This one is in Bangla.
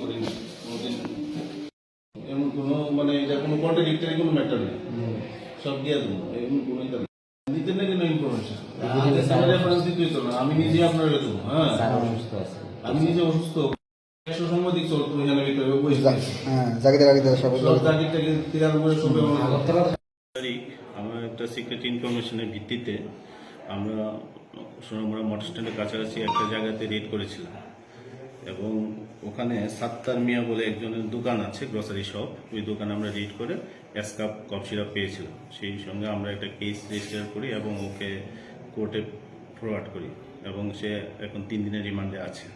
করিনি কোনোদিন এমন কোনো মানে এটা কোনো কন্ট্রাডিক্টারি কোনো ম্যাটার নেই সব দিয়ে দেবো এমন কোনো দিতে নাকি ইনফরমেশন আমি নিজে আপনার দেবো হ্যাঁ আমি নিজে অসুস্থ একটা সিক্রেট ইনফরমেশনের ভিত্তিতে আমরা সোনামুড়া মোটর স্ট্যান্ডের কাছাকাছি একটা জায়গাতে রেড করেছিলাম। এবং ওখানে সাত্তার মিয়া বলে একজনের দোকান আছে গ্রসারি শপ ওই দোকানে আমরা রিড করে অ্যাসকাপ কাপ কফ সিরাপ পেয়েছিলাম। সেই সঙ্গে আমরা একটা কেস রেজিস্টার করি এবং ওকে কোর্টে ফরওয়ার্ড করি এবং সে এখন তিন দিনের রিমান্ডে আছে।